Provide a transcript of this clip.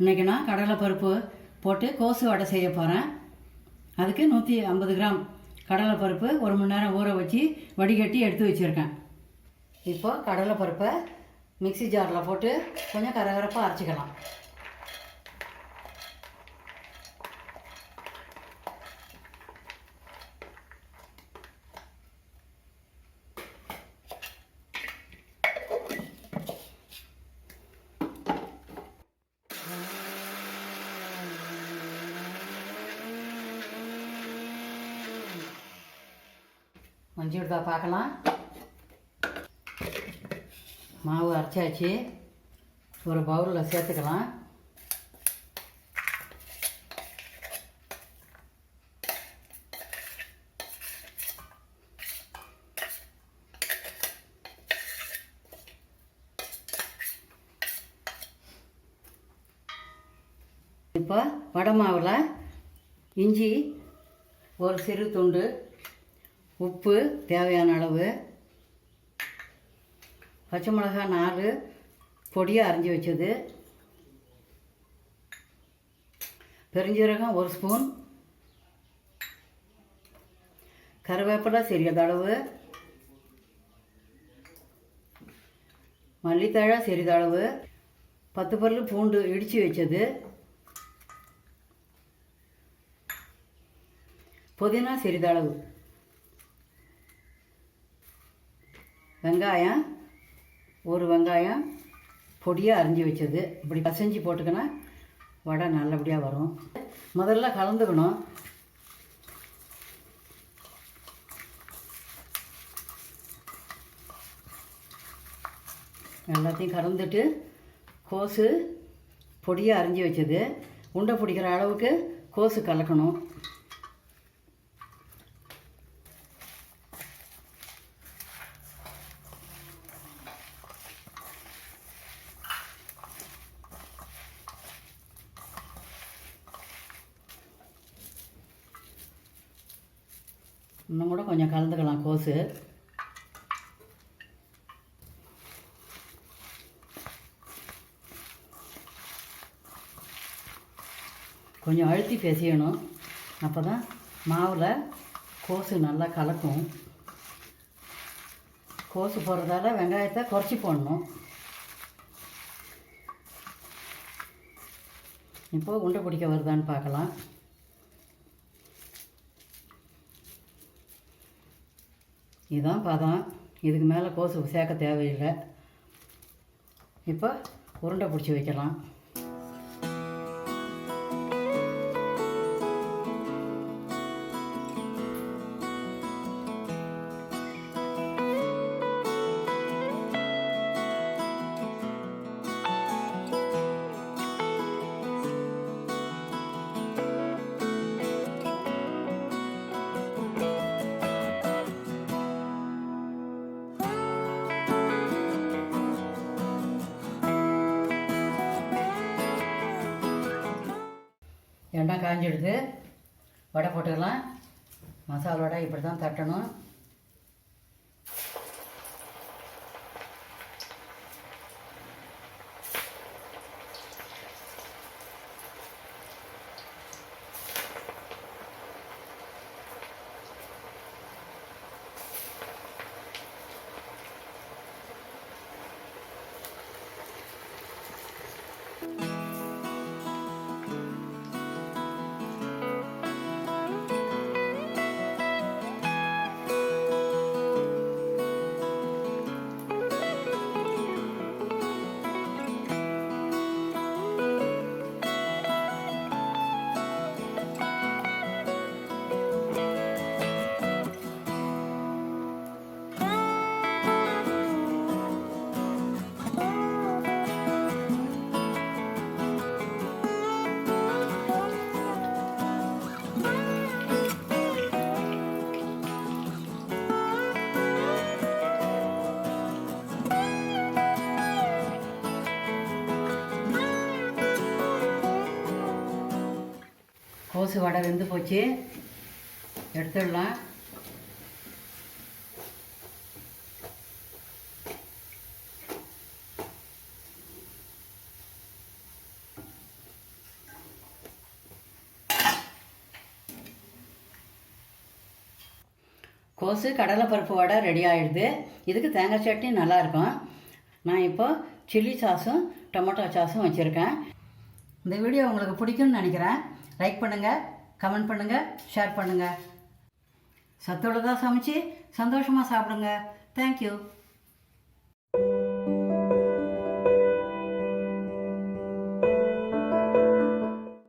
இன்றைக்கி நான் கடலைப்பருப்பு போட்டு கோசு வடை செய்ய போகிறேன் அதுக்கு நூற்றி ஐம்பது கிராம் கடலைப்பருப்பு ஒரு மணி நேரம் ஊற வச்சு வடிகட்டி எடுத்து வச்சுருக்கேன். இப்போ கடலைப்பருப்பை மிக்ஸி ஜாரில் போட்டு கொஞ்சம் கரகரப்பாக அரைச்சிக்கலாம். மஞ்சள் விடுதா பார்க்கலாம். மாவு அரைச்சாச்சு. ஒரு பவுலில் சேர்த்துக்கலாம். இப்போ வடை மாவில் இஞ்சி ஒரு சிறு துண்டு உப்பு தேவையான அளவு பச்சை மிளகாய் நாலு பொடியாக அரைஞ்சி வச்சது. பெருஞ்சீரகம் ஒரு ஸ்பூன். கருவேப்பிலை சிறியதளவு மல்லித்தழை சிறிதளவு பத்து பல்லு பூண்டு இடித்து வச்சது. புதினா சிறிதளவு வெங்காயம் ஒரு வெங்காயம் பொடியாக அரிஞ்சு வச்சது. இப்படி பசைஞ்சு போட்டுக்கினா வடை நல்லபடியாக வரும். முதல்ல கலந்துக்கணும். எல்லாத்தையும் கலந்துட்டு கோசு பொடியாக அரிஞ்சு வச்சது. உண்டை பிடிக்கிற அளவுக்கு கோசு கலக்கணும். இன்னும் கூட கொஞ்சம் கலந்துக்கலாம் கோஸு. கொஞ்சம் அழுத்தி பிசையணும். அப்போ தான் மாவில் கோசு நல்லா கலக்கும். கோசு போடுறதால வெங்காயத்தை குறைச்சி போடணும். இப்போது உண்டை பிடிக்க வருதான்னு பார்க்கலாம். இதுதான் பதம் இதுக்கு மேலே கோசு சேர்க்க தேவையில்லை. இப்போ உருண்டை பிடிச்சி வைக்கலாம். எண்ணெய் காஞ்சிடுது வடை போட்டுக்கலாம். மசாலா வடை இப்படி தான் தட்டணும். தோசை வடை வெந்து போச்சு. எடுத்துடலாம். கோசு கடலைப்பருப்பு வடை ரெடி ஆகிடுது இதுக்கு தேங்காய் சட்னி நல்லாயிருக்கும். நான் இப்போ சில்லி சாஸும் டொமேட்டோ சாஸும் வச்சுருக்கேன். இந்த வீடியோ உங்களுக்கு பிடிக்கும்னு நினைக்கிறேன். லைக் பண்ணுங்கள் கமெண்ட் பண்ணுங்கள் ஷேர் பண்ணுங்கள் சத்துள்ளதாக சமைச்சு சந்தோஷமாக சாப்பிடுங்க. தேங்க்யூ